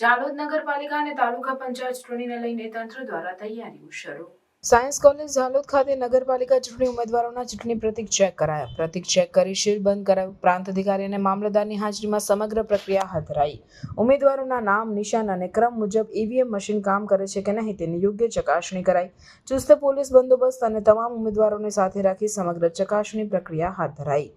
જાલોદ નગરપાલિકા અને તાલુકા પંચાયત ચૂંટણીને લઈને તંત્ર દ્વારા તૈયારીઓ શરૂ. સાયન્સ કોલેજ ઝાલોદ ખાતે નગરપાલિકા ચૂંટણી ઉમેદવારોના ચૂંટણી પ્રતિક ચેક કરાયા. પ્રતિક ચેક કરી શીલ બંધ કરાયું. પ્રાંત અધિકારી અને મામલતદારની હાજરીમાં સમગ્ર પ્રક્રિયા હાથ ધરાઈ. ઉમેદવારોના નામ, નિશાન અને ક્રમ મુજબ ઈવીએમ મશીન કામ કરે છે કે નહીં તેની યોગ્ય ચકાસણી કરાઈ. ચુસ્ત પોલીસ બંદોબસ્ત અને તમામ ઉમેદવારોને સાથે રાખી સમગ્ર ચકાસણી પ્રક્રિયા હાથ ધરાઈ.